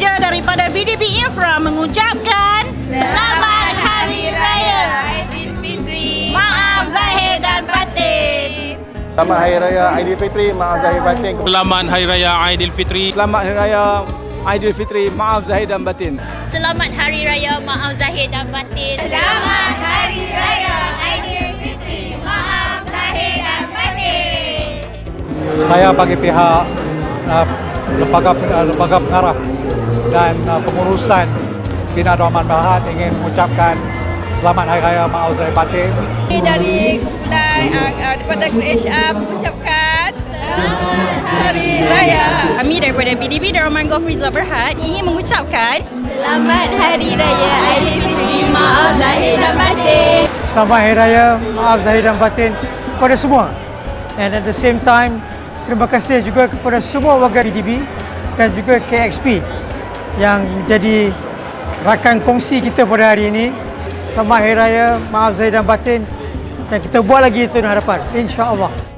Kerja daripada BDB Infra mengucapkan Selamat Hari Raya Aidilfitri. Maaf zahir dan batin. Selamat Hari Raya Aidilfitri, maaf zahir batin. Selamat Hari Raya Aidilfitri. Selamat Hari Raya Aidilfitri. Maaf zahir dan batin. Selamat Hari Raya Maaf Zahir dan Batin. Selamat Hari Raya Aidilfitri. Maaf zahir dan batin. Saya bagi pihak uh, lembaga uh, lembaga pengarah dan uh, pengurusan Bina Rahman Berhad ingin mengucapkan Selamat Hari Raya Maaf Zahir Batin. dari kumpulan uh, uh, daripada HR mengucapkan Selamat Hari Raya. Kami daripada BDB Darul Golf Resort Berhad ingin mengucapkan Selamat Hari Raya Aidilfitri Maaf Zahir dan Batin. Selamat Hari Raya, maaf Zahir dan Batin kepada semua. And at the same time, terima kasih juga kepada semua warga BDB dan juga KXP yang jadi rakan kongsi kita pada hari ini. Selamat Hari Raya, maaf Zahir dan Batin dan kita buat lagi itu di hadapan. InsyaAllah.